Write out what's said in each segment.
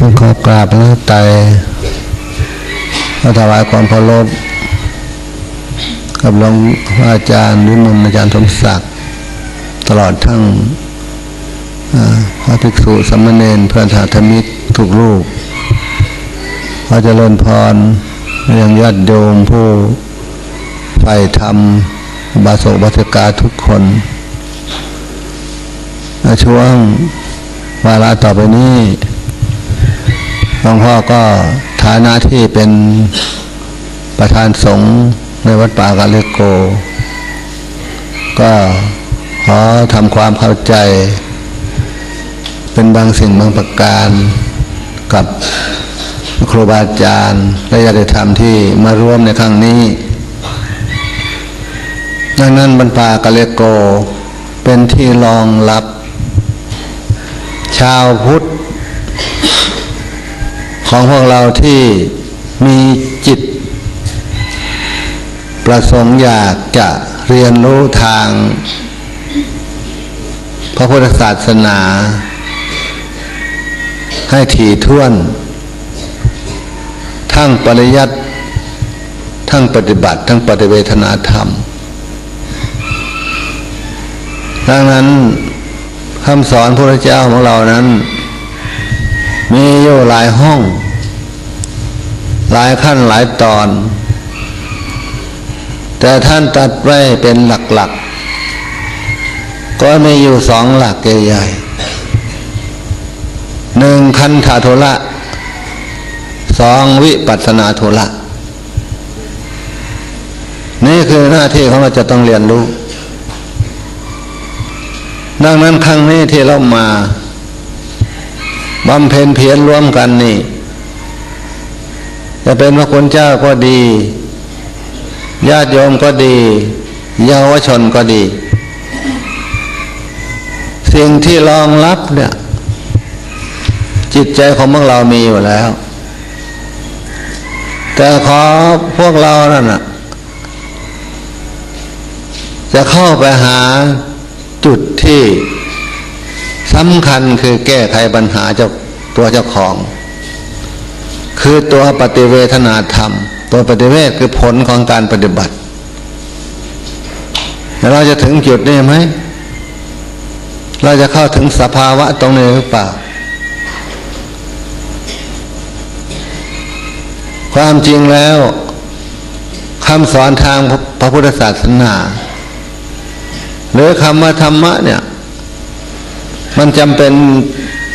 ขอกราบพระไตรพระถวายความเคารพกับหลวงอาจารย์วิมลอาจารย์สมศักดิ์ตลอดทั้งพระภิกษุสามเณรเพื่อนสาธมิกทุกรูปขอเจริญพรยังญาติโยมผู้ใฝ่ธรรมบาสกบาสกาทุกคนในช่วงวาระต่อไปนี้ หลวงพ่อก็ฐานะที่เป็นประธานสงฆ์ในวัดป่ากาเลโก ก็ขอทำความเข้าใจ เป็นบางสิ่งบางประการกับครูบาอาจารย์และญาติธรรมที่มาร่วมในครั้งนี้ดังนั้นบรรปากาเลโกเป็นที่รองรับ ชาวพุทธ ของพวกเราที่มีจิต ประสงค์อยากจะเรียนรู้ทาง พระพุทธศาสนา ให้ถี่ถ้วน ทั้งปริยัติทั้งปฏิบัติ ทั้งปฏิเวทนาธรรม ดังนั้นคำสอนพระเจ้าของเรานั้น มีอยู่หลายห้อง หลายขั้นหลายตอน แต่ท่านตัดไว้เป็นหลักๆก็มีอยู่สองหลักใหญ่ๆหนึ่งคันธาโทละสองวิปัสสนาโทละนี่คือหน้าที่ของเราจะต้องเรียนรู้ ดังนั้นครั้งนี้ที่เรามา บำเพ็ญเพียรร่วมกันนี่ จะเป็นพระคุณเจ้าก็ดี ญาติโยมก็ดี เยาวชนก็ดี สิ่งที่รองรับเนี่ย จิตใจของพวกเรามีอยู่แล้ว แต่ขอพวกเรานั่นน่ะจะเข้าไปหาจุดที่ สำคัญคือแก้ไขปัญหาเจ้าตัวเจ้าของ คือตัวปฏิเวทนาธรรม ตัวปฏิเวทคือผลของการปฏิบัติเราจะถึงจุดนี้ไหม เราจะเข้าถึงสภาวะตรงนี้หรือเปล่า ความจริงแล้วคำสอนทางพระพุทธศาสนา หรือคำว่าธรรมะเนี่ย มันจำเป็น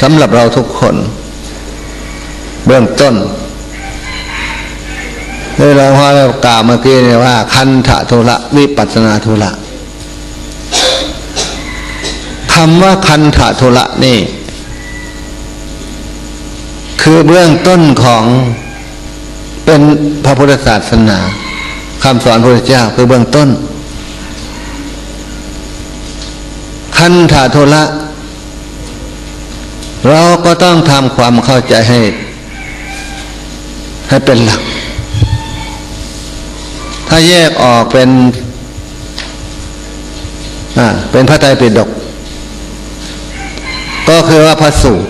สำหรับเราทุกคน เบื้องต้นที่เราพอเรากล่าวเมื่อกี้เนี่ยว่า คันธะโทละวิปัสนาโทละคำว่าคันธะโทละนี่ คือเบื้องต้นของเป็นพระพุทธศาสนาคำสอนพระพุทธเจ้าคือเบื้องต้น คันธะโทละ เราก็ต้องทำความเข้าใจให้ ให้เป็นหลัก ถ้าแยกออกเป็นอ่าเป็นพระไตรปิฎกก็คือว่าพระสูตร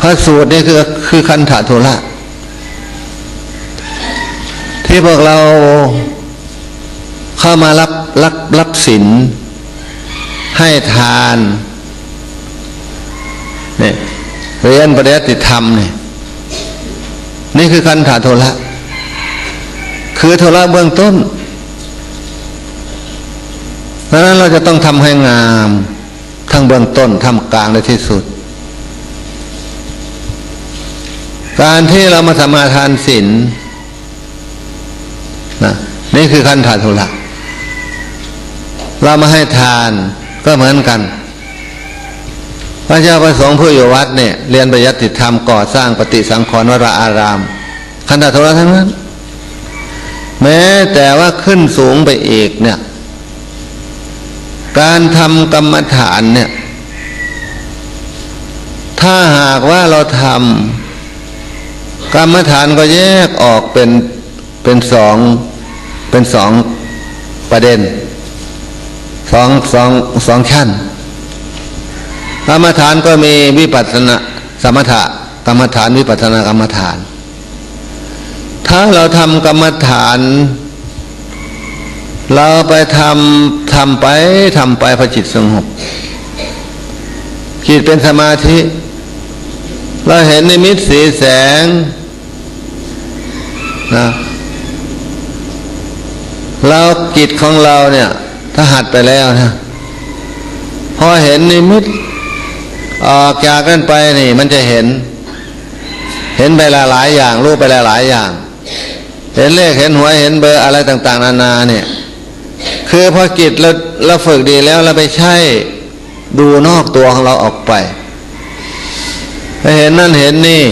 พระสูตรนี่คือคือคันธะโทละที่พวกเราเข้ามารับรับรับศีลให้ทาน เนี่ยเรียนปริยัติธรรมเนี่ยนี่คือคันธาโทละ คือโทละเบื้องต้นดังนั้นเราจะต้องทำให้งามทั้งเบื้องต้นทำกลางและที่สุด การที่เรามาสมาทานศีลนะนี่คือคันธาโทละ เรามาให้ทานก็เหมือนกัน พระเจ้าประสงค์ผู้อยู่วัดเนี่ยเรียนปริยัติธรรมก่อสร้างปฏิสังขรณ์วราอารามคันธโทรทั้งนั้น แม้แต่ว่าขึ้นสูงไปเอกเนี่ย การทำกรรมฐานเนี่ย ถ้าหากว่าเราทำกรรมฐานก็แยกออกเป็นเป็นสองเป็นสองประเด็นสองสองสองชั้น กรรมฐานก็มีวิปัสสนาสมถะกรรมฐานวิปัสสนากรรมฐาน ถ้าเราทำกรรมฐาน เราไปทำทำไปทำไปพอจิตสงบจิตเป็นสมาธิ เราเห็นในมิตสีแสงนะเราจิตของเราเนี่ย ถ้าหัดไปแล้วนะพอเห็นนิมิต ออกจากกันไปนี่ มันจะเห็น เห็นไปหลายๆอย่าง รู้ไปหลายๆอย่าง เห็นเลขเห็นหวยเห็นเบอร์อะไรต่าง ๆ นานาเนี่ย คือพอจิตเราเราฝึกดีแล้วเราไปใช้ดูนอกตัวของเราออกไปไปเห็นนั่นเห็นนี่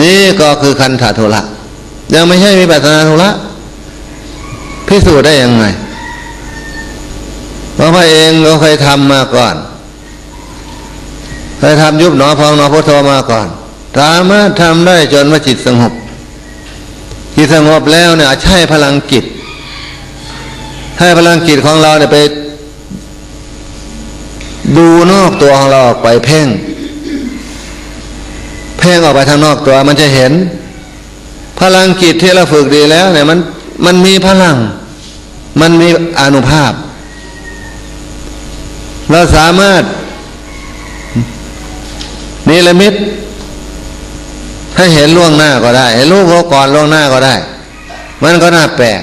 นี่ก็คือคันธาธุระยังไม่ใช่มีปัสนาธุระพิสูจน์ได้ยังไงเพราะพระเองเราเคยทำมาก่อน เคยทำยุบหนอพองหนอพุทโธมาก่อน สามารถทำได้จนว่าจิตสงบจิตสงบแล้วเนี่ยใช้พลังจิตให้พลังจิตของเราเนี่ยไป ดูนอกตัวของเราออกไปเพ่ง เพ่งออกไปทางนอกตัวมันจะเห็น พลังจิตที่เราฝึกดีแล้วเนี่ยมันมันมีพลัง มันมีอนุภาพ เราสามารถ นิรมิตให้เห็นล่วงหน้าก็ได้เห็นรูปเขาก่อนล่วงหน้าก็ได้ มันก็น่าแปลก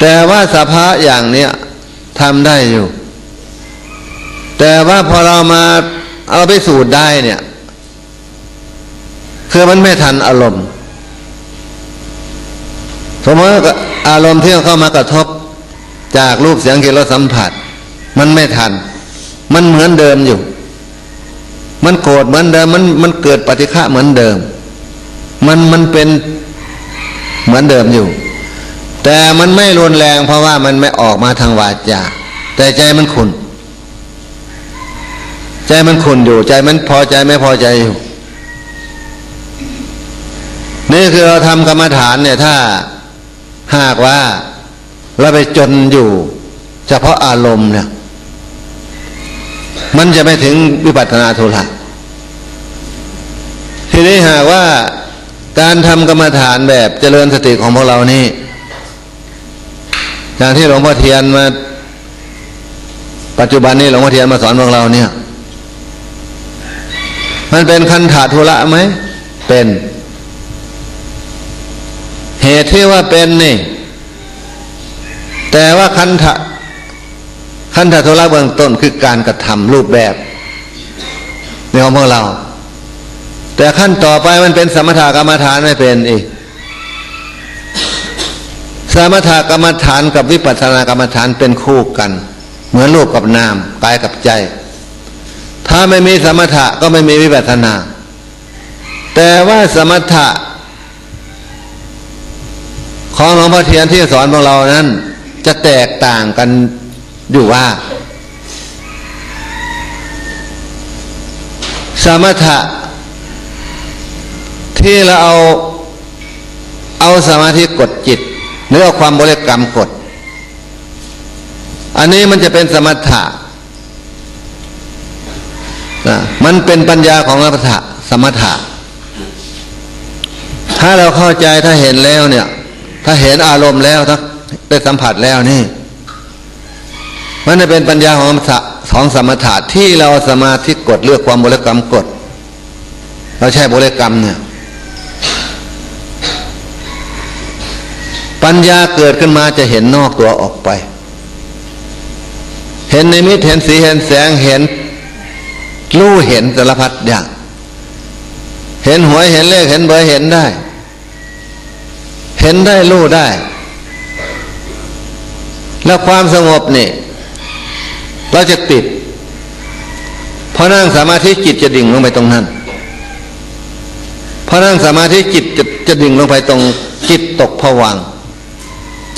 แต่ว่าสภาพอย่างเนี้ยทำได้อยู่ แต่ว่าพอเรามาเอาไปสูตรได้เนี่ย คือมันไม่ทันอารมณ์สมมติอารมณ์ที่เข้ามากระทบจากรูปเสียงกลิ่นรสสัมผัส มันไม่ทัน มันเหมือนเดิมอยู่ มันโกรธเหมือนเดิมมันมันเกิดปฏิฆะเหมือนเดิม มันมันเป็นเหมือนเดิมอยู่ แต่มันไม่รุนแรงเพราะว่ามันไม่ออกมาทางวาจาแต่ใจมันขุนใจมันขุนอยู่ใจมันพอใจไม่พอใจอยู่นี่คือเราทำกรรมฐานเนี่ยถ้าหากว่าเราไปจนอยู่ เฉพาะอารมณ์เนี่ย มันจะไม่ถึงวิปัสสนาโทระทีนี้หากว่าการทำกรรมฐานแบบเจริญสติของพวกเรานี่อย่างที่หลวงพ่อเทียนมา ปัจจุบันนี้หลวงพ่อเทียนมาสอนพวกเราเนี่ย มันเป็นคันถาธุระไหม เป็น เหตุที่ว่าเป็นนี่ แต่ว่าคันถะ คันถาธุระเบื้องต้นคือการกระทำรูปแบบในของพวกเรา แต่ขั้นต่อไปมันเป็นสมถกรรมฐานไม่เป็นอีกสมถกรรมฐานกับวิปัสสนากรรมฐานเป็นคู่กัน เหมือนรูปกับนามกายกับใจ ถ้าไม่มีสมถะก็ไม่มีวิปัสสนา แต่ว่าสมถะของหลวงพ่อเทียนที่สอนพวกเรานั้น จะแตกต่างกัน อยู่ว่า สมถะ ที่เราเอาเอาสมาธิกดจิต หรือเอาความบริกรรมกด อันนี้มันจะเป็นสมถะนะมันเป็นปัญญาของสมถะสมถะ ถ้าเราเข้าใจถ้าเห็นแล้วเนี่ย ถ้าเห็นอารมณ์แล้วถ้าได้สัมผัสแล้วนี่ มันจะเป็นปัญญาของสมะของสมถะที่เราสมาธิกดเลือกความบริกรรมกด เราใช้บริกรรมเนี่ย ปัญญาเกิดขึ้นมาจะเห็นนอกตัวออกไป เห็นในมิตเห็นสีเห็นแสงเห็นรู้เห็นสารพัดอย่าง เห็นหวยเห็นเลขเห็นเบอร์เห็นได้ เห็นได้รู้ได้ แล้วความสงบนี่ เราจะติดพอนั่งสมาธิจิตจะดิ่งลงไปตรงนั้นพอนั่งสมาธิจิตจะจะดิ่งลงไปตรงจิตตกผวัง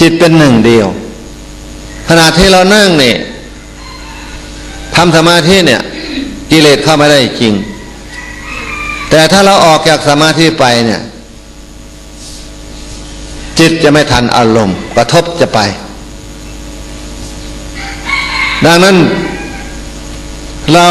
จิตเป็นหนึ่งเดียว ขณะที่เรานั่งเนี่ยทำสมาธิเนี่ยกิเลสเข้ามาได้จริง แต่ถ้าเราออกจากสมาธิไปเนี่ย จิตจะไม่ทันอารมณ์กระทบจะไป ดังนั้นเรา